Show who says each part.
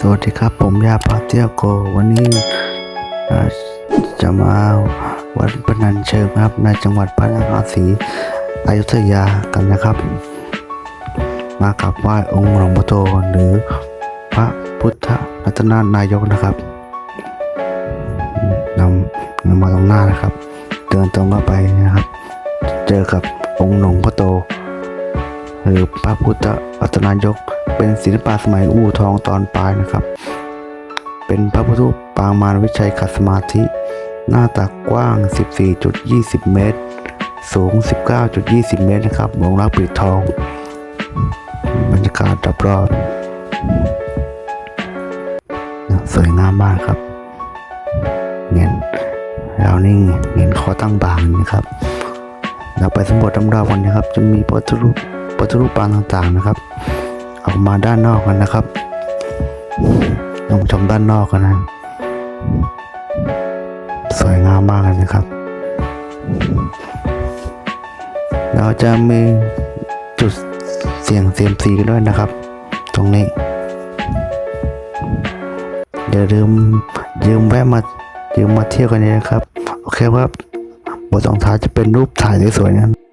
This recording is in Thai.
Speaker 1: สวัสดีครับ ผมยาพาเที่ยโก วันนี้จะมาวัดพนัญเชิงครับ ในจังหวัดพระนครศรีอยุธยากันนะครับ มากับไหว้องค์หลวงพ่อโตหรือพระพุทธรัตนานายกนะครับนำนำมาตรงหน้านะครับ เดินตรงเข้าไปนะครับ เจอกับองค์หลวงพ่อโต หรือพระพุทธรัตนายก เป็นศิลปะสมัยอู่ทองตอนปลายนะครับ เป็นพระพุทธรูปปางมารวิชัยขัดสมาธิ หน้าตักกว้าง 14.20 เมตร สูง 19.20 เมตรนะครับวงรักปิดทอง บรรยากาศรอบๆนสวยงามมากครับเงินเรานี่เงินคอตั้งบางนะครับ เราไปสำรวจรอบๆกันนะครับ จะมีพระพุทธรูปพระพุทธรูปปางต่างๆนะครับ ออกมาด้านนอกกันนะครับลองชมด้านนอกกันนะ สวยงามมากเลยนะครับ เราจะมีจุดเสียงเซียมซีกันด้วยนะครับ ตรงนี้อย่าลืมยืมแวะมายืมมาเที่ยวกันเยนะครับ โอเคครับบทสองท้ายจะเป็นรูปถ่ายสวยๆนะครับ